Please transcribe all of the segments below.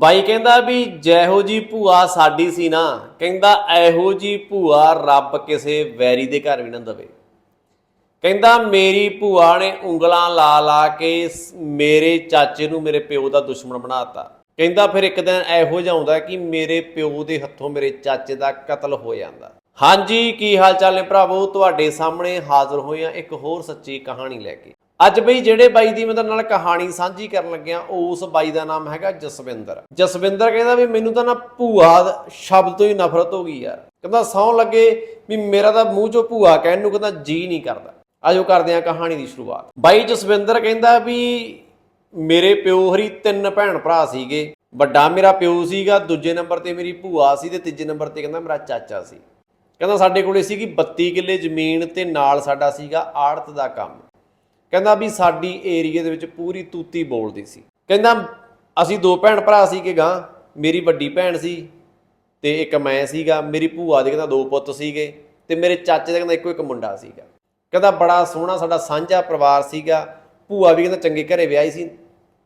ਬਾਈ ਕਹਿੰਦਾ ਵੀ ਜਿਹੋ ਜੀ ਭੂਆ ਸਾਡੀ ਸੀ ਨਾ, ਕਹਿੰਦਾ ਇਹੋ ਜੀ ਭੂਆ ਰੱਬ ਕਿਸੇ ਵੈਰੀ ਦੇ ਘਰ ਵੀ ਨਾ ਦਵੇ। ਕਹਿੰਦਾ ਮੇਰੀ ਭੂਆ ਨੇ ਉਂਗਲਾਂ ਲਾ ਲਾ ਕੇ ਮੇਰੇ ਚਾਚੇ ਨੂੰ ਮੇਰੇ ਪਿਓ ਦਾ ਦੁਸ਼ਮਣ ਬਣਾਤਾ ਕਹਿੰਦਾ ਫਿਰ ਇੱਕ ਦਿਨ ਇਹੋ ਜਿਹਾ ਆਉਂਦਾ ਕਿ ਮੇਰੇ ਪਿਓ ਦੇ ਹੱਥੋਂ ਮੇਰੇ ਚਾਚੇ ਦਾ ਕਤਲ ਹੋ ਜਾਂਦਾ। ਹਾਂਜੀ, ਕੀ ਹਾਲ ਚਾਲ ਨੇ ਭਰਾਵੋ? ਤੁਹਾਡੇ ਸਾਹਮਣੇ ਹਾਜ਼ਰ ਹੋਏ ਆ ਇੱਕ ਹੋਰ ਸੱਚੀ ਕਹਾਣੀ ਲੈ ਕੇ। ਅੱਜ ਬਈ ਜਿਹੜੇ ਬਾਈ ਦੀ ਮੈਂ ਤੁਹਾਡੇ ਨਾਲ ਕਹਾਣੀ ਸਾਂਝੀ ਕਰਨ ਲੱਗਿਆ ਉਸ ਬਾਈ ਦਾ ਨਾਮ ਹੈਗਾ ਜਸਵਿੰਦਰ। ਜਸਵਿੰਦਰ ਕਹਿੰਦਾ ਵੀ ਮੈਨੂੰ ਤਾਂ ਨਾ ਭੂਆ ਸ਼ਬਦ ਤੋਂ ਹੀ ਨਫ਼ਰਤ ਹੋ ਗਈ ਯਾਰ। ਕਹਿੰਦਾ ਸੌਂ ਲੱਗੇ ਵੀ ਮੇਰਾ ਤਾਂ ਮੂੰਹ ਚੋਂ ਭੂਆ ਕਹਿਣ ਨੂੰ ਕਹਿੰਦਾ ਜੀ ਨਹੀਂ ਕਰਦਾ। ਆਜੋ ਕਰਦੇ ਆ ਕਹਾਣੀ ਦੀ ਸ਼ੁਰੂਆਤ। ਬਾਈ ਜਸਵਿੰਦਰ ਕਹਿੰਦਾ ਵੀ ਮੇਰੇ ਪਿਓ ਹਰੀ ਤਿੰਨ ਭੈਣ ਭਰਾ ਸੀਗੇ। ਵੱਡਾ ਮੇਰਾ ਪਿਓ ਸੀਗਾ, ਦੂਜੇ ਨੰਬਰ ਤੇ ਮੇਰੀ ਭੂਆ ਸੀ ਤੇ ਤੀਜੇ ਨੰਬਰ ਤੇ ਕਹਿੰਦਾ ਮੇਰਾ ਚਾਚਾ ਸੀ। ਕਹਿੰਦਾ ਸਾਡੇ ਕੋਲੇ ਸੀਗੀ 32 ਕਿੱਲੇ ਜ਼ਮੀਨ ਤੇ ਨਾਲ ਸਾਡਾ ਸੀਗਾ ਆੜਤ ਦਾ ਕੰਮ। ਕਹਿੰਦਾ ਵੀ ਸਾਡੀ ਏਰੀਏ ਦੇ ਵਿੱਚ ਪੂਰੀ ਤੂਤੀ ਬੋਲਦੀ ਸੀ। ਕਹਿੰਦਾ, ਅਸੀਂ ਦੋ ਭੈਣ ਭਰਾ ਸੀਗੇ ਗਾਂ, ਮੇਰੀ ਵੱਡੀ ਭੈਣ ਸੀ ਤੇ ਇੱਕ ਮੈਂ ਸੀਗਾ, ਮੇਰੀ ਭੂਆ ਦੇ ਕਹਿੰਦਾ ਦੋ ਪੁੱਤ ਸੀਗੇ ਤੇ ਮੇਰੇ ਚਾਚੇ ਦਾ ਕਹਿੰਦਾ ਇੱਕੋ ਇੱਕ ਮੁੰਡਾ ਸੀਗਾ। ਕਹਿੰਦਾ, ਬੜਾ ਸੋਹਣਾ ਸਾਡਾ ਸਾਂਝਾ ਪਰਿਵਾਰ ਸੀਗਾ, ਭੂਆ ਵੀ ਕਹਿੰਦਾ ਚੰਗੇ ਘਰੇ ਵਿਆਹੀ ਸੀ,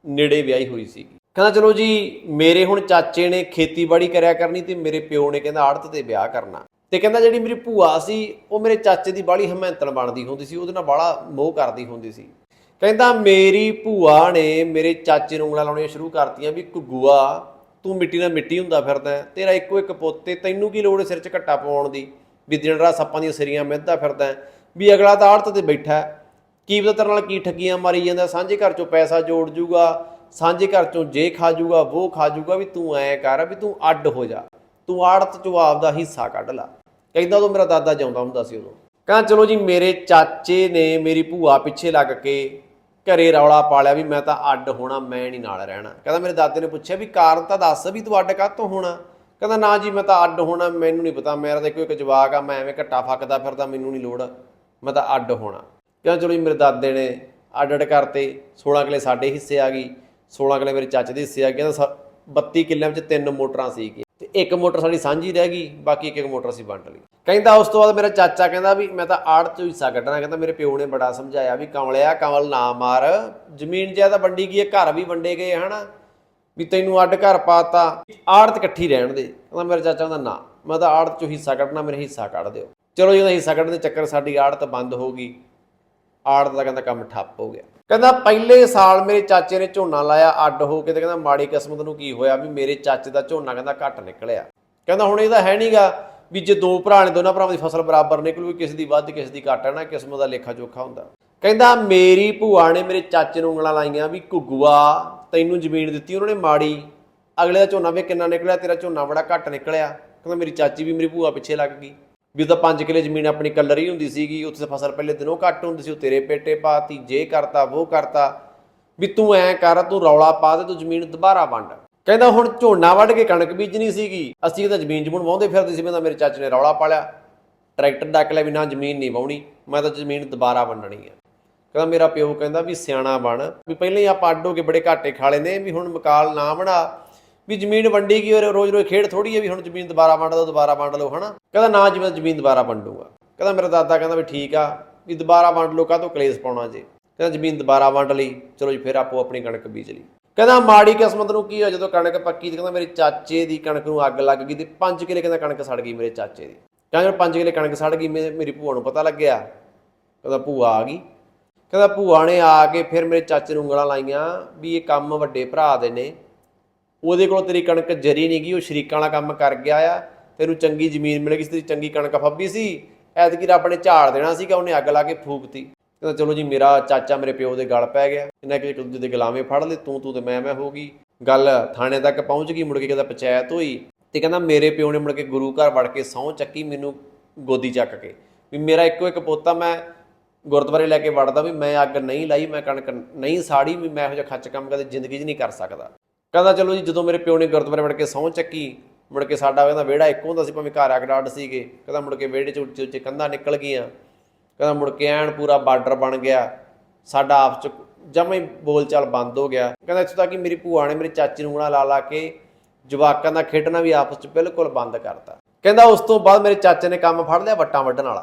ਨੇੜੇ ਵਿਆਹੀ ਹੋਈ ਸੀਗੀ। ਕਹਿੰਦਾ, ਚਲੋ ਜੀ, ਮੇਰੇ ਹੁਣ ਚਾਚੇ ਨੇ ਖੇਤੀਬਾੜੀ ਕਰਿਆ ਕਰਨੀ ਤੇ ਮੇਰੇ ਪਿਓ ਨੇ ਕਹਿੰਦਾ ਆੜਤ ਤੇ ਵਿਆਹ ਕਰਨਾ। ਤੇ ਕਹਿੰਦਾ ਜਿਹੜੀ ਮੇਰੀ ਭੂਆ ਸੀ, ਉਹ ਮੇਰੇ ਚਾਚੇ ਦੀ ਬਾਲੀ ਹਮੈਂਤਣ ਬਣਦੀ ਹੁੰਦੀ ਸੀ, ਉਹਦੇ ਨਾਲ ਬਾਲਾ ਮੋਹ ਕਰਦੀ ਹੁੰਦੀ ਸੀ। ਕਹਿੰਦਾ, ਮੇਰੀ ਭੂਆ ਨੇ ਮੇਰੇ ਚਾਚੇ ਨੂੰ ਉਂਗਲਾਂ ਲਾਉਣੀਆਂ ਸ਼ੁਰੂ ਕਰਤੀਆਂ ਵੀ ਗੁੱਗੂਆ ਤੂੰ ਮਿੱਟੀ ਨਾਲ ਮਿੱਟੀ ਹੁੰਦਾ ਫਿਰਦਾ, ਤੇਰਾ ਇੱਕੋ ਇੱਕ ਪੁੱਤ ਤੇ ਤੈਨੂੰ ਕੀ ਲੋੜ ਹੈ ਸਿਰ 'ਚ ਘੱਟਾ ਪਾਉਣ ਦੀ? ਵੀ ਦਿਨ ਰਾਤ ਸੱਪਾਂ ਦੀਆਂ ਸਿਰੀਆਂ ਮਿੱਧਦਾ ਫਿਰਦਾ, ਵੀ ਅਗਲਾ ਤਾਂ ਆੜਤ ਤੇ ਬੈਠਾ ਹੈ। ਕੀ ਪਤਾ ਤੇਰੇ ਨਾਲ ਕੀ ਠੱਗੀਆਂ ਮਾਰੀ ਜਾਂਦਾ, ਸਾਂਝੇ ਘਰ 'ਚੋਂ ਪੈਸਾ ਜੋੜ ਜੂਗਾ, ਸਾਂਝੇ ਘਰ 'ਚੋਂ ਜੇ ਖਾ ਜੂਗਾ ਉਹ ਖਾ ਜੂਗਾ, ਵੀ ਤੂੰ ਐ ਕਰ, ਵੀ ਤੂੰ ਅੱਡ ਹੋ ਜਾ, ਤੂੰ ਆੜਤ 'ਚੋਂ ਆਪਦਾ ਹਿੱਸਾ ਕੱਢ ਲਾ। ਕਹਿੰਦਾ ਉਦੋਂ ਮੇਰਾ ਦਾਦਾ ਜਿਉਂਦਾ ਹੁੰਦਾ ਸੀ ਉਦੋਂ। ਕਹਿੰਦਾ ਚਲੋ ਜੀ, ਮੇਰੇ ਚਾਚੇ ਨੇ ਮੇਰੀ ਭੂਆ ਪਿੱਛੇ ਲੱਗ ਕੇ ਘਰੇ ਰੌਲਾ ਪਾਲਿਆ ਵੀ ਮੈਂ ਤਾਂ ਅੱਡ ਹੋਣਾ, ਮੈਂ ਨਹੀਂ ਨਾਲ ਰਹਿਣਾ। ਕਹਿੰਦਾ ਮੇਰੇ ਦਾਦੇ ਨੇ ਪੁੱਛਿਆ ਵੀ ਕਾਰਨ ਤਾਂ ਦੱਸ ਵੀ ਤੂੰ ਅੱਡ ਕਾਹਤੋਂ ਹੋਣਾ? ਕਹਿੰਦਾ ਨਾ ਜੀ, ਮੈਂ ਤਾਂ ਅੱਡ ਹੋਣਾ, ਮੈਨੂੰ ਨਹੀਂ ਪਤਾ, ਮੇਰਾ ਤਾਂ ਇੱਕੋ ਇੱਕ ਜਵਾਕ ਆ, ਮੈਂ ਐਵੇਂ ਘੱਟਾ ਫੱਕਦਾ ਫਿਰਦਾ, ਮੈਨੂੰ ਨਹੀਂ ਲੋੜ, ਮੈਂ ਤਾਂ ਅੱਡ ਹੋਣਾ। ਕਹਿੰਦਾ ਚਲੋ ਜੀ, ਮੇਰੇ ਦਾਦੇ ਨੇ ਅੱਡ ਅੱਡ ਕਰਤੇ 16 ਕਿਲੇ ਸਾਡੇ ਹਿੱਸੇ ਆ ਗਈ 16 ਕਿਲੇ ਮੇਰੇ ਚਾਚੇ ਦੇ ਹਿੱਸੇ ਆ ਗਏ, ਕਹਿੰਦਾ ਸ- 32 ਕਿੱਲਿਆਂ ਵਿੱਚ ਤਿੰਨ ਮੋਟਰਾਂ ਸੀ ਤੇ ਇੱਕ ਮੋਟਰ ਸਾਡੀ ਸਾਂਝੀ ਰਹਿ ਗਈ, ਬਾਕੀ ਇੱਕ ਇੱਕ ਮੋਟਰ ਅਸੀਂ ਵੰਡ ਲਈ। ਕਹਿੰਦਾ ਉਸ ਤੋਂ ਬਾਅਦ ਮੇਰਾ ਚਾਚਾ ਕਹਿੰਦਾ ਵੀ ਮੈਂ ਤਾਂ ਆੜ ਚ ਹਿੱਸਾ ਕੱਢਣਾ, ਕਹਿੰਦਾ ਮੇਰੇ ਪਿਓ ਨੇ ਬੜਾ ਸਮਝਾਇਆ ਵੀ ਕਮਲਿਆ, ਕਮਲ ਨਾ ਮਾਰ। ਜ਼ਮੀਨ ਜ਼ਿਆਦਾ ਵੰਡੀ ਗਈ ਹੈ, ਘਰ ਵੀ ਵੰਡੇ ਗਏ ਹਨਾ? ਵੀ ਤੈਨੂੰ ਅੱਡ ਘਰ ਪਾਤਾ। ਆੜਤ ਇਕੱਠੀ ਰਹਿਣ ਦੇ। ਕਹਿੰਦਾ ਮੇਰਾ ਚਾਚਾ ਕਹਿੰਦਾ, ਨਾ, ਮੈਂ ਤਾਂ ਆੜਤ ਚੋਂ ਹਿੱਸਾ ਕੱਢਣਾ, ਮੇਰੇ ਹਿੱਸਾ ਕੱਢ ਦਿਓ। ਚਲੋ ਜਿਹਦਾ ਹਿੱਸਾ ਕੱਢਣ ਦੇ ਚੱਕਰ ਸਾਡੀ ਆੜਤ ਬੰਦ ਹੋ ਗਈ, ਆੜਤ ਦਾ ਕਹਿੰਦਾ ਕੰਮ ਠੱਪ ਹੋ ਗਿਆ। ਕਹਿੰਦਾ ਪਹਿਲੇ ਸਾਲ ਮੇਰੇ ਚਾਚੇ ਨੇ ਝੋਨਾ ਲਾਇਆ, ਅੱਡ ਹੋ ਕੇ ਤੇ ਕਹਿੰਦਾ ਮਾੜੀ ਕਿਸਮਤ ਨੂੰ ਕੀ ਹੋਇਆ ਵੀ ਮੇਰੇ ਚਾਚੇ ਦਾ ਝੋਨਾ ਕਹਿੰਦਾ ਘੱਟ ਨਿਕਲਿਆ। ਕਹਿੰਦਾ ਹੁਣ ਇਹਦਾ ਹੈ ਨਹੀਂਗਾ ਵੀ ਜੇ ਦੋ ਭਰਾ ਨੇ, ਦੋਨਾਂ ਭਰਾਵਾਂ ਦੀ ਫਸਲ ਬਰਾਬਰ ਨਿਕਲੂਗੀ ਕਿਸੇ ਦੀ ਵੱਧ, ਕਿਸੇ ਦੀ ਘੱਟ ਹੈ ਨਾ ਕਿਸਮ ਦਾ ਲੇਖਾ ਜੋਖਾ ਹੁੰਦਾ। ਕਹਿੰਦਾ, ਮੇਰੀ ਭੂਆ ਨੇ ਮੇਰੇ ਚਾਚੇ ਨੂੰ ਉਂਗਲਾਂ ਲਾਈਆਂ ਵੀ, ਘੁੱਗੂਆ, ਤੈਨੂੰ ਜ਼ਮੀਨ ਦਿੱਤੀ, ਉਹਨਾਂ ਨੇ ਮਾੜੀ। ਅਗਲੇ ਦਾ ਝੋਨਾ ਵੀ ਕਿੰਨਾ ਨਿਕਲਿਆ, ਤੇਰਾ ਝੋਨਾ ਬੜਾ ਘੱਟ ਨਿਕਲਿਆ। ਕਹਿੰਦਾ, ਮੇਰੀ ਚਾਚੀ ਵੀ ਮੇਰੀ ਭੂਆ ਪਿੱਛੇ ਲੱਗ ਗਈ। ਵੀ ਉਹ ਤਾਂ 5 ਕਿਲੇ ਜ਼ਮੀਨ ਆਪਣੀ ਕੱਲਰ ਹੀ ਹੁੰਦੀ ਸੀਗੀ, ਉੱਥੇ ਫਸਲ ਪਹਿਲੇ ਦਿਨੋਂ ਘੱਟ ਹੁੰਦੀ ਸੀ, ਉਹ ਤੇਰੇ ਪੇਟੇ ਪਾਤੀ, ਜੇ ਕਰਤਾ ਉਹ ਕਰਤਾ। ਵੀ ਤੂੰ ਐ ਕਰ, ਤੂੰ ਰੌਲਾ ਪਾ ਦੇ, ਤੂੰ ਜ਼ਮੀਨ ਦੁਬਾਰਾ ਵੰਡ। ਕਹਿੰਦਾ ਹੁਣ ਝੋਨਾ ਵੱਢ ਕੇ ਕਣਕ ਬੀਜਣੀ ਸੀਗੀ। ਅਸੀਂ ਤਾਂ ਜ਼ਮੀਨ ਜਮੂਨ ਵਾਹੁੰਦੇ ਫਿਰਦੇ ਸੀ, ਮੈਂ ਤਾਂ ਮੇਰੇ ਚਾਚੇ ਨੇ ਰੌਲਾ ਪਾਲਿਆ। ਟਰੈਕਟਰ ਡੱਕ ਲਿਆ ਵੀ ਨਾ ਜ਼ਮੀਨ ਨਹੀਂ ਵਾਹੁਣੀ, ਮੈਂ ਤਾਂ ਜ਼ਮੀਨ ਦੁਬਾਰਾ ਵੰਡਣੀ ਆ। ਕਹਿੰਦਾ ਮੇਰਾ ਪਿਓ ਕਹਿੰਦਾ ਵੀ ਸਿਆਣਾ ਬਣ, ਵੀ ਪਹਿਲਾਂ ਹੀ ਆਪਾਂ ਅੱਡ ਹੋ ਕੇ ਬੜੇ ਘਾਟੇ ਖਾ ਲੈਨੇ ਵੀ ਹੁਣ ਮਕਾਲ ਨਾ ਬਣਾ, ਵੀ ਜ਼ਮੀਨ ਵੰਡੀ ਗਈ ਔਰ ਰੋਜ਼ ਰੋਜ਼ ਖੇਡ ਥੋੜੀ ਹੈ ਵੀ ਹੁਣ ਜ਼ਮੀਨ ਦੁਬਾਰਾ ਵੰਡ ਦੋ, ਦੁਬਾਰਾ ਵੰਡ ਲਓ, ਹਨਾ? ਕਹਿੰਦਾ ਨਾ ਜੀ ਜ਼ਮੀਨ ਦੁਬਾਰਾ ਵੰਡੂਗਾ। ਕਹਿੰਦਾ ਮੇਰਾ ਦਾਦਾ ਕਹਿੰਦਾ ਵੀ ਠੀਕ ਆ, ਵੀ ਦੁਬਾਰਾ ਵੰਡ ਲਓ, ਕਾਹਤੋਂ ਕਲੇਸ਼ ਪਾਉਣਾ ਜੇ? ਕਹਿੰਦਾ ਜ਼ਮੀਨ ਦੁਬਾਰਾ ਵੰਡ ਲਈ, ਚਲੋ ਜੀ, ਫਿਰ ਆਪੋ ਆਪਣੀ ਕਣਕ ਬੀਜ ਲਈ। ਕਹਿੰਦਾ ਮਾੜੀ ਕਿਸਮਤ ਨੂੰ ਕੀ ਹੋਇਆ ਜਦੋਂ ਕਣਕ ਪੱਕੀ ਤੇ ਕਹਿੰਦਾ ਮੇਰੇ ਚਾਚੇ ਦੀ ਕਣਕ ਨੂੰ ਅੱਗ ਲੱਗ ਗਈ ਤੇ 5 ਕਿਲੇ ਕਹਿੰਦਾ ਕਣਕ ਸੜ ਗਈ ਮੇਰੇ ਚਾਚੇ ਦੀ। ਕਹਿੰਦਾ 5 ਕਿਲੇ ਕਣਕ ਸੜ ਗਈ, ਮੇ- ਮੇਰੀ ਭੂਆ ਨੂੰ ਪਤਾ ਲੱਗਿਆ। ਕਹਿੰਦਾ ਭੂਆ ਆ ਗਈ। ਕਹਿੰਦਾ ਭੂਆ ਨੇ ਆ ਕੇ ਫਿਰ ਮੇਰੇ ਚਾਚੇ ਨੂੰ ਉਂਗਲਾਂ ਲਾਈਆਂ ਵੀ ਇਹ ਕੰਮ ਵੱਡੇ ਭਰਾ ਦੇ ਨੇ। ਉਹਦੇ ਕੋਲ ਤੇਰੀ ਕਣਕ ਜਰੀ ਨਹੀਂ ਗਈ, ਉਹ ਸ਼ਰੀਕਾਂ ਵਾਲਾ ਕੰਮ ਕਰ ਗਿਆ ਆ। ਤੈਨੂੰ ਚੰਗੀ ਜ਼ਮੀਨ ਮਿਲ ਗਈ ਸੀ, ਤੇਰੀ ਚੰਗੀ ਕਣਕ ਫੱਬੀ ਸੀ। ਐਤਕੀ ਰੱਬ ਨੇ ਝਾੜ ਦੇਣਾ ਸੀਗਾ, ਉਹਨੇ ਅੱਗ ਲਾ ਕੇ ਫੂਕਤੀ। ਕਹਿੰਦਾ, ਚਲੋ ਜੀ, ਮੇਰਾ ਚਾਚਾ ਮੇਰੇ ਪਿਓ ਦੇ ਗਲ ਪੈ ਗਿਆ। ਇਹਨਾਂ ਕਿ ਇੱਕ ਦੂਜੇ ਦੇ ਗੁਲਾਮੇ ਫੜ ਲਏ, ਤੂੰ ਤੂੰ ਤੇ ਮੈਂ ਮੈਂ ਹੋ ਗਈ। ਗੱਲ ਥਾਣੇ ਤੱਕ ਪਹੁੰਚ ਗਈ, ਮੁੜ ਕੇ ਕਹਿੰਦਾ ਪੰਚਾਇਤ ਹੋਈ ਤੇ ਕਹਿੰਦਾ ਮੇਰੇ ਪਿਓ ਨੇ ਮੁੜ ਕੇ ਗੁਰੂ ਘਰ ਵੜ ਕੇ ਸਹੁੰ ਚੱਕੀ ਮੈਨੂੰ ਗੋਦੀ ਚੱਕ ਕੇ। ਵੀ ਮੇਰਾ ਇੱਕੋ ਇੱਕ ਪੋਤਾ, ਮੈਂ ਗੁਰਦੁਆਰੇ ਲੈ ਕੇ ਵੜਦਾ ਵੀ ਮੈਂ ਅੱਗ ਨਹੀਂ ਲਾਈ, ਮੈਂ ਕਣਕ ਨਹੀਂ ਸਾੜੀ, ਵੀ ਮੈਂ ਇਹੋ ਜਿਹਾ ਖੱਚ ਕੰਮ ਕਦੇ ਜ਼ਿੰਦਗੀ 'ਚ ਨਹੀਂ ਕਰ ਸਕਦਾ। ਕਹਿੰਦਾ, ਚਲੋ ਜੀ, ਜਦੋਂ ਮੇਰੇ ਪਿਓ ਨੇ ਗੁਰਦੁਆਰੇ ਵੜ ਕੇ ਸਹੁੰ ਚੱਕੀ, ਮੁੜ ਕੇ ਸਾਡਾ ਕਹਿੰਦਾ ਵਿਹੜਾ ਇੱਕੋ ਹੁੰਦਾ ਸੀ, ਭਾਵੇਂ ਘਰ ਅੱਗ ਡੱਡ ਸੀਗੇ। ਕਹਿੰਦਾ ਮੁੜ ਕੇ ਵਿਹੜੇ 'ਚ ਉੱਚੇ ਉੱਚੇ ਕੰਧਾਂ ਨਿਕਲ ਗਈਆਂ। ਕਹਿੰਦਾ ਮੁੜ ਕੇ ਐਨ ਪੂਰਾ ਬਾਰਡਰ ਬਣ ਗਿਆ, ਸਾਡਾ ਆਪਸ 'ਚ ਜਮਾਂ ਹੀ ਬੋਲਚਾਲ ਬੰਦ ਹੋ ਗਿਆ। ਕਹਿੰਦਾ ਇੱਥੋਂ ਤੱਕ ਕਿ ਮੇਰੀ ਭੂਆ ਨੇ ਮੇਰੇ ਚਾਚੇ ਨੂੰ ਉਂਗਲਾਂ ਲਾ ਲਾ ਕੇ ਜਵਾਕਾਂ ਦਾ ਖੇਡਣਾ ਵੀ ਆਪਸ 'ਚ ਬਿਲਕੁਲ ਬੰਦ ਕਰਤਾ। ਕਹਿੰਦਾ ਉਸ ਤੋਂ ਬਾਅਦ ਮੇਰੇ ਚਾਚੇ ਨੇ ਕੰਮ ਫੜ ਲਿਆ ਵੱਟਾਂ ਵੱਢਣ ਵਾਲਾ।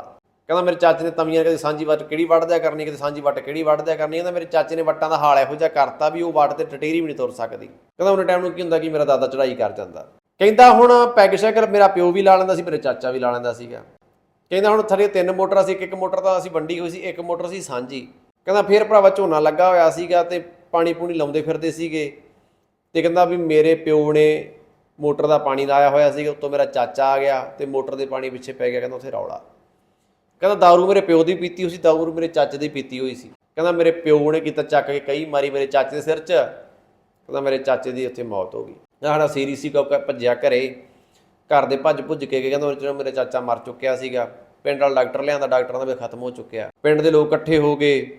ਕਹਿੰਦਾ ਮੇਰੇ ਚਾਚੇ ਨੇ ਤਮੀਆਂ ਕਦੇ ਸਾਂਝੀ ਵੱਟ ਕਿਹੜੀ ਵੱਢਦਿਆ ਕਰਨੀ, ਕਦੇ ਸਾਂਝੀ ਵੱਟ ਕਿਹੜੀ ਵੱਢਦਿਆ ਕਰਨੀ, ਕਹਿੰਦਾ ਮੇਰੇ ਚਾਚੇ ਨੇ ਵੱਟਾਂ ਦਾ ਹਾਲ ਇਹੋ ਜਿਹਾ ਕਰਤਾ ਵੀ ਉਹ ਵੱਟ ਤੇ ਟਟੇਰੀ ਵੀ ਨਹੀਂ ਤੁਰ ਸਕਦੀ। ਕਹਿੰਦਾ ਉਹਨੇ ਟਾਈਮ ਨੂੰ ਕੀ ਹੁੰਦਾ ਕਿ ਮੇਰਾ ਦਾਦਾ ਚੜਾਈ ਕਰ ਜਾਂਦਾ। ਕਹਿੰਦਾ ਹੁਣ ਪੈਗ ਸ਼ੈਕਲ ਮੇਰਾ ਪਿਓ ਵੀ ਲਾ ਲੈਂਦਾ ਸੀ, ਮੇਰੇ ਚਾਚਾ ਵੀ ਲਾ ਲੈਂਦਾ ਸੀਗਾ। ਕਹਿੰਦਾ ਹੁਣ ਥੜੇ ਤਿੰਨ ਮੋਟਰਾਂ ਸੀ, ਇੱਕ ਇੱਕ ਮੋਟਰ ਤਾਂ ਅਸੀਂ ਵੰਡੀ ਹੋਈ ਸੀ, ਇੱਕ ਮੋਟਰ ਸੀ ਸਾਂਝੀ। ਕਹਿੰਦਾ ਫੇਰ ਭਰਾਵਾ ਝੋਨਾ ਲੱਗਾ ਹੋਇਆ ਸੀਗਾ ਤੇ ਪਾਣੀ ਪੂਣੀ ਲਾਉਂਦੇ ਫਿਰਦੇ ਸੀਗੇ। ਤੇ ਕਹਿੰਦਾ ਵੀ ਮੇਰੇ ਪਿਓ ਨੇ ਮੋਟਰ ਦਾ ਪਾਣੀ ਲਾਇਆ ਹੋਇਆ ਸੀਗਾ, ਉੱਤੋਂ ਮੇਰਾ ਚਾਚਾ ਆ ਗਿਆ ਤੇ ਮੋਟਰ ਦੇ ਪਾਣੀ ਪਿੱਛੇ ਪੈ ਗਿਆ, ਕਹਿੰਦਾ ਉੱਥੇ ਰੌਲਾ। ਕਹਿੰਦਾ ਦਾਰੂ ਮੇਰੇ ਪਿਓ ਦੀ ਪੀਤੀ ਹੋਈ ਸੀ, ਦਾਰੂ ਮੇਰੇ ਚਾਚੇ ਦੀ ਪੀਤੀ ਹੋਈ ਸੀ। ਕਹਿੰਦਾ ਮੇਰੇ ਪਿਓ ਨੇ ਕੀਤਾ ਚੱਕ ਕੇ ਕਈ ਮਾਰੀ ਮੇਰੇ ਚਾਚੇ ਦੇ ਸਿਰ 'ਚ, ਕਹਿੰਦਾ ਮੇਰੇ ਚਾਚੇ ਦੀ ਉੱਥੇ ਮੌਤ ਹੋ ਗਈ। ਸਾਡਾ ਸੀਰੀਅਸ ਸੀ ਕਿਉਂਕਿ ਭੱਜਿਆ ਘਰੇ। ਘਰ ਦੇ ਭੱਜ ਭੁੱਜ ਕੇ ਗਏ ਕਹਿੰਦਾ ਉਹ 'ਚ ਮੇਰਾ ਚਾਚਾ ਮਰ ਚੁੱਕਿਆ ਸੀਗਾ, ਪਿੰਡ ਵਾਲਾ ਡਾਕਟਰ ਲਿਆਂਦਾ, ਡਾਕਟਰਾਂ ਦਾ ਵੀ ਖਤਮ ਹੋ ਚੁੱਕਿਆ। ਪਿੰਡ ਦੇ ਲੋਕ ਇਕੱਠੇ ਹੋ ਗਏ।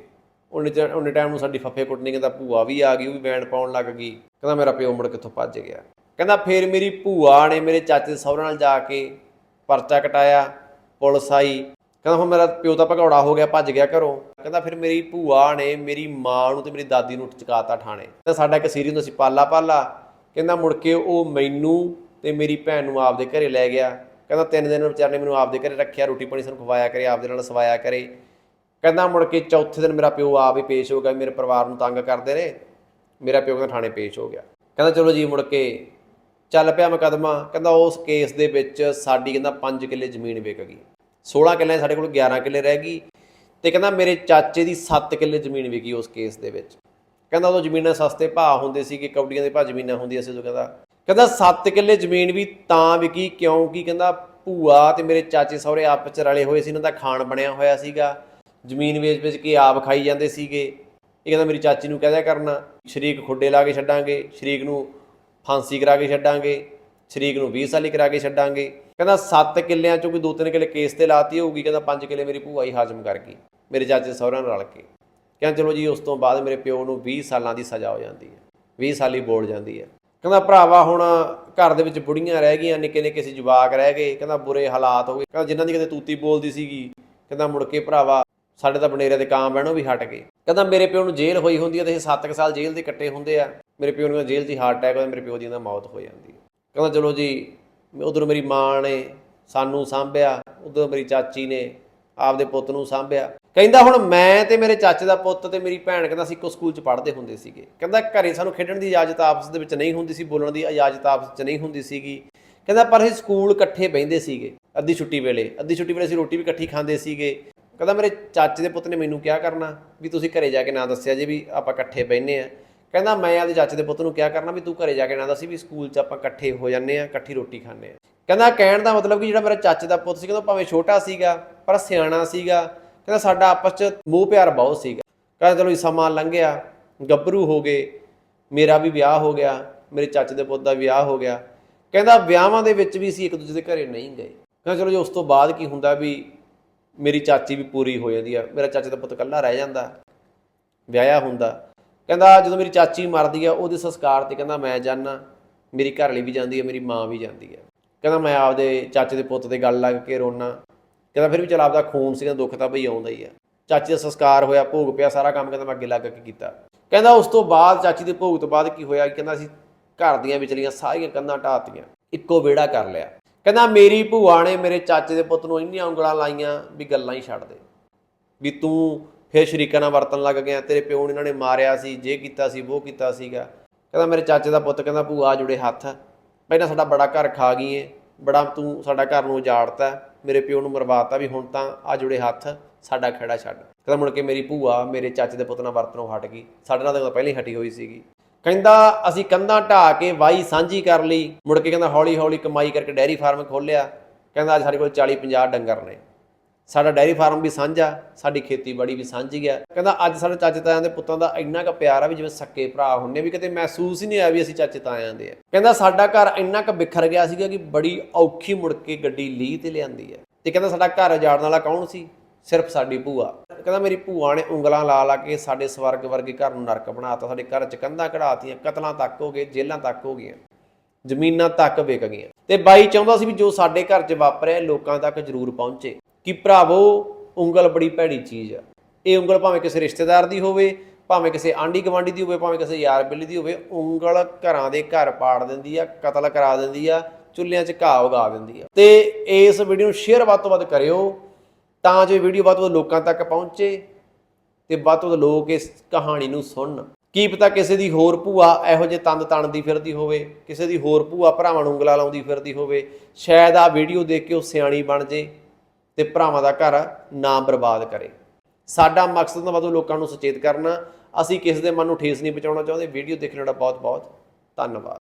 ਉਹਨੇ ਚ- ਉਹਨੇ ਟਾਈਮ ਨੂੰ ਸਾਡੀ ਫੱਫੇ ਕੁੱਟਣੀ, ਕਹਿੰਦਾ ਭੂਆ ਵੀ ਆ ਗਈ, ਉਹ ਵੀ ਬੈਂਡ ਪਾਉਣ ਲੱਗ ਗਈ। ਕਹਿੰਦਾ ਮੇਰਾ ਪਿਓ ਮੁੜ ਕਿੱਥੋਂ ਭੱਜ ਗਿਆ? ਕਹਿੰਦਾ ਫੇਰ ਮੇਰੀ ਭੂਆ ਨੇ ਮੇਰੇ ਚਾਚੇ ਦੇ ਸਹੁਰੇ ਨਾਲ ਜਾ ਕੇ ਪਰਚਾ ਕਟਾਇਆ, ਪੁਲਿਸ ਆਈ। ਕਹਿੰਦਾ ਹੁਣ ਮੇਰਾ ਪਿਓ ਤਾਂ ਭਗੌੜਾ ਹੋ ਗਿਆ, ਭੱਜ ਗਿਆ ਘਰੋਂ। ਕਹਿੰਦਾ ਫਿਰ ਮੇਰੀ ਭੂਆ ਨੇ ਮੇਰੀ ਮਾਂ ਨੂੰ ਤੇ ਮੇਰੀ ਦਾਦੀ ਨੂੰ ਚਕਾਤਾ ਠਾਣੇ ਤੇ ਸਾਡਾ ਇੱਕ ਸੀਰੀ ਹੁੰਦਾ ਸੀ ਪਾਲਾ ਪਾਲਾ ਕਹਿੰਦਾ ਮੁੜ ਕੇ ਉਹ ਮੈਨੂੰ ਤੇ ਮੇਰੀ ਭੈਣ ਨੂੰ ਆਪਦੇ ਘਰੇ ਲੈ ਗਿਆ। ਕਹਿੰਦਾ ਤਿੰਨ ਦਿਨ ਵਿਚਾਰੇ ਨੇ ਮੈਨੂੰ ਆਪਦੇ ਘਰੇ ਰੱਖਿਆ, ਰੋਟੀ ਪਾਣੀ ਸਾਨੂੰ ਖਵਾਇਆ ਕਰੇ, ਆਪਦੇ ਨਾਲ ਸਵਾਇਆ ਕਰੇ। ਕਹਿੰਦਾ ਮੁੜ ਕੇ ਚੌਥੇ ਦਿਨ ਮੇਰਾ ਪਿਓ ਆਪ ਹੀ ਪੇਸ਼ ਹੋ ਗਿਆ, ਮੇਰੇ ਪਰਿਵਾਰ ਨੂੰ ਤੰਗ ਕਰਦੇ ਰਹੇ ਮੇਰਾ ਪਿਓ ਕਹਿੰਦਾ ਥਾਣੇ ਪੇਸ਼ ਹੋ ਗਿਆ। ਕਹਿੰਦਾ ਚਲੋ ਜੀ ਮੁੜ ਕੇ ਚੱਲ ਪਿਆ ਮੁਕੱਦਮਾ। ਕਹਿੰਦਾ ਉਸ ਕੇਸ ਦੇ ਵਿੱਚ ਸਾਡੀ ਕਹਿੰਦਾ 5 ਕਿੱਲੇ ਜ਼ਮੀਨ ਵਿਕ ਗਈ। 16 ਕਿੱਲੇ ਸਾਡੇ ਕੋਲ 11 ਕਿੱਲੇ ਰਹਿ ਗਈ ਤੇ ਕਹਿੰਦਾ ਮੇਰੇ ਚਾਚੇ ਦੀ 7 ਕਿੱਲੇ ਜ਼ਮੀਨ ਵਿਕੀ ਉਸ ਕੇਸ ਦੇ ਵਿੱਚ। ਕਹਿੰਦਾ ਉਦੋਂ ਜ਼ਮੀਨਾਂ ਸਸਤੇ ਭਾਅ ਹੁੰਦੇ ਸੀ ਕਿ ਕੌਡੀਆਂ ਦੇ ਭਾਅ ਜ਼ਮੀਨਾਂ ਹੁੰਦੀਆਂ ਸੀ ਉਦੋਂ ਕਹਿੰਦਾ ਕਹਿੰਦਾ 7 ਕਿੱਲੇ ਜ਼ਮੀਨ ਵੀ ਤਾਂ ਵਿਕੀ ਕਿਉਂਕਿ ਕਹਿੰਦਾ, ਭੂਆ ਤੇ ਮੇਰੇ ਚਾਚੇ ਸਹੁਰੇ ਆਪਸ ਚ ਰਲੇ ਹੋਏ ਸੀ, ਇਹਨਾਂ ਦਾ ਖਾਣ ਬਣਿਆ ਹੋਇਆ ਸੀਗਾ। ਜ਼ਮੀਨ ਵੇਚ ਵੇਚ ਕੇ ਆਪ ਖਾਈ ਜਾਂਦੇ ਸੀਗੇ। ਇਹ ਕਹਿੰਦਾ, ਮੇਰੀ ਚਾਚੀ ਨੂੰ ਕਹਿ ਦਿਆ ਕਰਨਾ, ਸ਼ਰੀਕ ਖੁੱਡੇ ਲਾ ਕੇ ਛੱਡਾਂਗੇ, ਸ਼ਰੀਕ ਨੂੰ ਫਾਂਸੀ ਕਰਾ ਕੇ ਛੱਡਾਂਗੇ, ਸ਼ਰੀਕ ਨੂੰ 20 ਸਾਲੀ ਕਰਾ ਕੇ ਛੱਡਾਂਗੇ। ਕਹਿੰਦਾ 7 ਕਿੱਲਿਆਂ ਚੋਂ ਕੋਈ 2-3 ਕਿੱਲੇ ਕੇਸ ਤੇ ਲਾਤੀ ਹੋਊਗੀ, ਕਹਿੰਦਾ 5 ਕਿੱਲੇ ਮੇਰੀ ਭੂਆ ਹੀ ਹਾਜ਼ਮ ਕਰ ਗਈ, ਮੇਰੇ ਚਾਚੇ ਸਹੁਰਿਆਂ ਨਾਲ ਰਲ ਕੇ। ਕਹਿੰਦਾ, ਚਲੋ ਜੀ, ਉਸ ਤੋਂ ਬਾਅਦ ਮੇਰੇ ਪਿਓ ਨੂੰ 20 ਸਾਲਾਂ ਦੀ ਸਜ਼ਾ ਹੋ ਜਾਂਦੀ ਹੈ 20 ਸਾਲੀ ਬੋਲ ਜਾਂਦੀ ਹੈ। ਕਹਿੰਦਾ ਭਰਾਵਾ ਹੁਣ ਘਰ ਦੇ ਵਿੱਚ ਬੁੜੀਆਂ ਰਹਿ ਗਈਆਂ, ਨਿੱਕੇ ਨਿੱਕੇ ਸੀ ਜਵਾਕ ਰਹਿ ਗਏ, ਕਹਿੰਦਾ ਬੁਰੇ ਹਾਲਾਤ ਹੋ ਗਏ। ਕਹਿੰਦਾ ਜਿਨ੍ਹਾਂ ਦੀ ਕਿਤੇ ਤੂਤੀ ਬੋਲਦੀ ਸੀਗੀ, ਕਹਿੰਦਾ ਮੁੜ ਕੇ ਭਰਾਵਾ ਸਾਡੇ ਤਾਂ ਬਨੇਰੇ ਦੇ ਕਾਂ ਬਹਿਣੋਂ ਵੀ ਹਟ ਗਏ। ਕਹਿੰਦਾ ਮੇਰੇ ਪਿਓ ਨੂੰ ਜੇਲ੍ਹ ਹੋਈ ਹੁੰਦੀ ਹੈ ਤੇ ਇਹ 7 ਸਾਲ ਜੇਲ੍ਹ ਦੇ ਕੱਟੇ ਹੁੰਦੇ ਆ। ਮੇਰੇ ਪਿਓ ਨੂੰ ਜੇਲ੍ਹ 'ਚ ਹਾਰਟ ਅਟੈਕ ਹੋਇਆ, ਮੇਰੇ ਪਿਓ ਦੀ ਨਾ ਮੌਤ ਹੋ ਜਾਂਦੀ ਕਹਿੰਦਾ ਚਲੋ ਜੀ, ਉਧਰ ਮੇਰੀ ਮਾਂ ਨੇ ਸਾਨੂੰ ਸਾਂਭਿਆ, ਉਧਰ ਮੇਰੀ ਚਾਚੀ ਨੇ ਆਪਦੇ ਪੁੱਤ ਨੂੰ ਸਾਂਭਿਆ। ਕਹਿੰਦਾ ਹੁਣ ਮੈਂ ਤੇ ਮੇਰੇ ਚਾਚੇ ਦਾ ਪੁੱਤ ਤੇ ਮੇਰੀ ਭੈਣ ਕਹਿੰਦਾ ਅਸੀਂ ਇੱਕੋ ਸਕੂਲ 'ਚ ਪੜ੍ਹਦੇ ਹੁੰਦੇ ਸੀਗੇ। ਕਹਿੰਦਾ ਘਰੇ ਸਾਨੂੰ ਖੇਡਣ ਦੀ ਇਜਾਜ਼ਤ ਆਪਸ ਦੇ ਵਿੱਚ ਨਹੀਂ ਹੁੰਦੀ ਸੀ, ਬੋਲਣ ਦੀ ਇਜਾਜ਼ਤ ਆਪਸ 'ਚ ਨਹੀਂ ਹੁੰਦੀ ਸੀਗੀ। ਕਹਿੰਦਾ ਪਰ ਅਸੀਂ ਸਕੂਲ ਇਕੱਠੇ ਬਹਿੰਦੇ ਸੀਗੇ ਅੱਧੀ ਛੁੱਟੀ ਵੇਲੇ। ਅੱਧੀ ਛੁੱਟੀ ਵੇਲੇ ਅਸੀਂ ਰੋਟੀ ਵੀ ਇਕੱਠੀ ਖਾਂਦੇ ਸੀਗੇ। ਕਹਿੰਦਾ ਮੇਰੇ ਚਾਚੇ ਦੇ ਪੁੱਤ ਨੇ ਮੈਨੂੰ ਕਿਹਾ ਕਰਨਾ ਵੀ ਤੁਸੀਂ ਘਰੇ ਜਾ ਕੇ ਨਾ ਦੱਸਿਆ ਜੇ ਵੀ ਆਪਾਂ ਇਕੱਠੇ ਬਹਿੰਦੇ ਆ ਕਹਿੰਦਾ ਮੈਂ ਆਪਦੇ ਚਾਚੇ ਦੇ ਪੁੱਤ ਨੂੰ ਕਿਹਾ ਕਰਨਾ ਵੀ ਤੂੰ ਘਰੇ ਜਾ ਕੇ ਨਾ ਦੱਸੀ ਵੀ ਸਕੂਲ 'ਚ ਆਪਾਂ ਇਕੱਠੇ ਹੋ ਜਾਂਦੇ ਆ ਇਕੱਠੀ ਰੋਟੀ ਖਾਂਦੇ ਆ ਕਹਿੰਦਾ ਕਹਿਣ ਦਾ ਮਤਲਬ ਕਿ ਜਿਹੜਾ ਮੇਰਾ ਚਾਚੇ ਦਾ ਪੁੱਤ ਸੀ, ਕਹਿੰਦਾ ਭਾਵੇਂ ਛੋਟਾ ਸੀਗਾ, ਪਰ ਸਿਆਣਾ ਸੀਗਾ ਕਹਿੰਦਾ ਸਾਡਾ ਆਪਸ 'ਚ ਮੋਹ ਪਿਆਰ ਬਹੁਤ ਸੀਗਾ। ਕਹਿੰਦਾ ਚਲੋ ਜੀ, ਸਮਾਂ ਲੰਘਿਆ, ਗੱਭਰੂ ਹੋ ਗਏ, ਮੇਰਾ ਵੀ ਵਿਆਹ ਹੋ ਗਿਆ, ਮੇਰੇ ਚਾਚੇ ਦੇ ਪੁੱਤ ਦਾ ਵਿਆਹ ਹੋ ਗਿਆ। ਕਹਿੰਦਾ ਵਿਆਹਾਂ ਦੇ ਵਿੱਚ ਵੀ ਅਸੀਂ ਇੱਕ ਦੂਜੇ ਦੇ ਘਰੇ ਨਹੀਂ ਗਏ। ਕਹਿੰਦਾ ਚਲੋ ਜੀ, ਉਸ ਤੋਂ ਬਾਅਦ ਕੀ ਹੁੰਦਾ ਵੀ ਮੇਰੀ ਚਾਚੀ ਵੀ ਪੂਰੀ ਹੋ ਜਾਂਦੀ ਆ, ਮੇਰਾ ਚਾਚੇ ਦਾ ਪੁੱਤ ਇਕੱਲਾ ਰਹਿ ਜਾਂਦਾ, ਵਿਆਹਿਆ ਹੁੰਦਾ। ਕਹਿੰਦਾ ਜਦੋਂ ਮੇਰੀ ਚਾਚੀ ਮਰਦੀ ਆ, ਉਹਦੇ ਸੰਸਕਾਰ ਤੇ ਕਹਿੰਦਾ ਮੈਂ ਜਾਣਾ ਮੇਰੀ ਘਰ ਵਾਲੀ ਵੀ ਜਾਂਦੀ ਹੈ ਮੇਰੀ ਮਾਂ ਵੀ ਜਾਂਦੀ ਹੈ ਕਹਿੰਦਾ ਮੈਂ ਆਪਦੇ ਚਾਚੇ ਦੇ ਪੁੱਤ ਦੇ ਗੱਲ ਲੱਗ ਕੇ ਰੋਣਾ ਕਹਿੰਦਾ ਫਿਰ ਵੀ ਚਲ ਆਪਦਾ ਖੂਨ ਸੀਗਾ ਦੁੱਖ ਤਾਂ ਭਈ ਆਉਂਦਾ ਹੀ ਆ। ਚਾਚੀ ਦਾ ਸੰਸਕਾਰ ਹੋਇਆ, ਭੋਗ ਪਿਆ, ਸਾਰਾ ਕੰਮ ਕਹਿੰਦਾ ਮੈਂ ਅੱਗੇ ਲੱਗ ਕੇ ਕੀਤਾ। ਕਹਿੰਦਾ ਉਸ ਤੋਂ ਬਾਅਦ ਚਾਚੀ ਦੇ ਭੋਗ ਤੋਂ ਬਾਅਦ ਕੀ ਹੋਇਆ ਕਹਿੰਦਾ ਅਸੀਂ ਘਰ ਦੀਆਂ ਵਿਚਲੀਆਂ ਸਾਰੀਆਂ ਕੰਧਾਂ ਢਾਤੀਆਂ ਇੱਕੋ ਵਿਹੜਾ ਕਰ ਲਿਆ। ਕਹਿੰਦਾ ਮੇਰੀ ਭੂਆ ਨੇ ਮੇਰੇ ਚਾਚੇ ਦੇ ਪੁੱਤ ਨੂੰ ਇੰਨੀਆਂ ਉਂਗਲਾਂ ਲਾਈਆਂ ਵੀ ਗੱਲਾਂ ਹੀ ਛੱਡ ਦੇ। ਵੀ ਤੂੰ ਫਿਰ ਸ਼ਰੀਕਾਂ ਨਾਲ ਵਰਤਣ ਲੱਗ ਗਿਆ, ਤੇਰੇ ਪਿਓ ਨੇ ਇਹਨਾਂ ਨੇ ਮਾਰਿਆ ਸੀ, ਜੇ ਕੀਤਾ ਸੀ ਉਹ ਕੀਤਾ ਸੀਗਾ। ਕਹਿੰਦਾ ਮੇਰੇ ਚਾਚੇ ਦਾ ਪੁੱਤ ਕਹਿੰਦਾ ਭੂਆ ਜੁੜੇ ਹੱਥ, ਪਹਿਲਾਂ ਸਾਡਾ ਬੜਾ ਘਰ ਖਾ ਗਈ ਏ। ਬੜਾ ਤੂੰ ਸਾਡਾ ਘਰ ਨੂੰ ਉਜਾੜਤਾ, ਮੇਰੇ ਪਿਓ ਨੂੰ ਮਰਵਾਤਾ ਵੀ ਹੁਣ ਤਾਂ ਆ ਜੁੜੇ ਹੱਥ, ਸਾਡਾ ਖੇੜਾ ਛੱਡ। ਕਹਿੰਦਾ ਮੁੜ ਕੇ ਮੇਰੀ ਭੂਆ, ਮੇਰੇ ਚਾਚੇ ਦੇ ਪੁੱਤ ਨਾਲ ਵਰਤਣੋਂ ਹਟ ਗਈ। ਸਾਡੇ ਨਾਲ ਤਾਂ ਪਹਿਲਾਂ ਹੀ ਹਟੀ ਹੋਈ ਸੀਗੀ। ਕਹਿੰਦਾ, ਅਸੀਂ ਕੰਧਾਂ ਢਾ ਕੇ ਵਾਈ ਸਾਂਝੀ ਕਰ ਲਈ। ਮੁੜ ਕੇ ਕਹਿੰਦਾ ਹੌਲੀ ਹੌਲੀ ਕਮਾਈ ਕਰਕੇ ਡੈਰੀ ਫਾਰਮ ਖੋਲਿਆ ਕਹਿੰਦਾ ਅੱਜ ਸਾਡੇ ਕੋਲ 40 50 ਡੰਗਰ ਨੇ। ਸਾਡਾ ਡੈਰੀ ਫਾਰਮ ਵੀ ਸਾਂਝਾ ਸਾਡੀ ਖੇਤੀਬਾੜੀ ਵੀ ਸਾਂਝੀ ਆ। ਕਹਿੰਦਾ, ਅੱਜ ਸਾਡੇ ਚਾਚੇ ਤਾਇਆਂ ਦੇ ਪੁੱਤਾਂ ਦਾ ਇੰਨਾ ਕੁ ਪਿਆਰ ਆ ਵੀ ਜਿਵੇਂ ਸੱਕੇ ਭਰਾ ਹੁੰਨੇ ਵੀ ਕਿਤੇ ਮਹਿਸੂਸ ਹੀ ਨਹੀਂ ਆਇਆ ਵੀ ਅਸੀਂ ਚਾਚੇ ਤਾਇਆਂ ਦੇ ਆ। ਕਹਿੰਦਾ, ਸਾਡਾ ਘਰ ਇੰਨਾ ਕੁ ਬਿਖਰ ਗਿਆ ਸੀਗਾ ਕਿ ਬੜੀ ਔਖੀ ਮੁੜ ਕੇ ਗੱਡੀ ਲੀਹ ਤੇ ਲਿਆਂਦੀ ਹੈ ਤੇ ਕਹਿੰਦਾ, ਸਾਡਾ ਘਰ ਉਜਾੜਨ ਵਾਲਾ ਕੌਣ ਸੀ? ਸਿਰਫ ਸਾਡੀ ਭੂਆ। ਕਹਿੰਦਾ, ਮੇਰੀ ਭੂਆ ਨੇ ਉਂਗਲਾਂ ਲਾ ਲਾ ਕੇ ਸਾਡੇ ਸਵਰਗ ਵਰਗੇ ਘਰ ਨੂੰ ਨਰਕ ਬਣਾਤਾ, ਸਾਡੇ ਘਰ ਚ ਕੰਧਾਂ ਕਢਾਤੀਆਂ, ਕਤਲਾਂ ਤੱਕ ਹੋ ਗਏ, ਜੇਲ੍ਹਾਂ ਤੱਕ ਹੋ ਗਈਆਂ, ਜ਼ਮੀਨਾਂ ਤੱਕ ਵਿਕ ਗਈਆਂ। ਤੇ ਬਾਈ ਚਾਹੁੰਦਾ ਸੀ ਵੀ ਜੋ ਸਾਡੇ ਘਰ 'ਚ ਵਾਪਰਿਆ, ਲੋਕਾਂ ਤੱਕ ਜ਼ਰੂਰ ਪਹੁੰਚੇ। ਕਿ ਭਰਾਵੋ, ਉਂਗਲ ਬੜੀ ਭੈੜੀ ਚੀਜ਼ ਆ। ਇਹ ਉਂਗਲ ਭਾਵੇਂ ਕਿਸੇ ਰਿਸ਼ਤੇਦਾਰ ਦੀ ਹੋਵੇ, ਭਾਵੇਂ ਕਿਸੇ ਆਂਢੀ ਗਵਾਂਢੀ ਦੀ ਹੋਵੇ, ਭਾਵੇਂ ਕਿਸੇ ਯਾਰ ਬੇਲੀ ਦੀ ਹੋਵੇ, ਉਂਗਲ ਘਰਾਂ ਦੇ ਘਰ ਪਾੜ ਦਿੰਦੀ ਆ, ਕਤਲ ਕਰਾ ਦਿੰਦੀ ਆ, ਚੁੱਲ੍ਹਿਆਂ 'ਚ ਘਾਹ ਉਗਾ ਦਿੰਦੀ ਆ। ਤੇ ਇਸ ਵੀਡੀਓ ਨੂੰ ਸ਼ੇਅਰ ਵੱਧ ਤੋਂ ਵੱਧ ਕਰਿਓ ਤਾਂ ਜੋ ਵੀਡੀਓ ਵੱਧ ਤੋਂ ਵੱਧ ਲੋਕਾਂ ਤੱਕ ਪਹੁੰਚੇ ਤੇ ਵੱਧ ਤੋਂ ਵੱਧ ਲੋਕ ਇਸ ਕਹਾਣੀ ਨੂੰ ਸੁਣਨ। ਕੀ ਪਤਾ ਕਿਸੇ ਦੀ ਹੋਰ ਭੂਆ ਇਹੋ ਜਿਹੇ ਤੰਦ ਤਣਦੀ ਫਿਰਦੀ ਹੋਵੇ, ਕਿਸੇ ਦੀ ਹੋਰ ਭੂਆ ਭਰਾਵਾਂ ਨੂੰ ਉਂਗਲਾ ਲਾਉਂਦੀ ਫਿਰਦੀ ਹੋਵੇ, ਸ਼ਾਇਦ ਆ ਵੀਡੀਓ ਦੇਖ ਕੇ ਉਹ ਸਿਆਣੀ ਬਣ ਜੇ। ਤੇ ਭਰਾਵਾਂ ਦਾ ਘਰ ਨਾ ਬਰਬਾਦ ਕਰੇ। ਸਾਡਾ ਮਕਸਦ ਤਾਂ ਵੱਧ ਲੋਕਾਂ ਨੂੰ ਸੁਚੇਤ ਕਰਨਾ। ਅਸੀਂ ਕਿਸੇ ਦੇ ਮਨ ਨੂੰ ਠੇਸ ਨਹੀਂ ਪਹੁੰਚਾਉਣਾ ਚਾਹੁੰਦੇ। ਵੀਡੀਓ ਦੇਖਣ ਦਾ ਬਹੁਤ ਬਹੁਤ ਧੰਨਵਾਦ।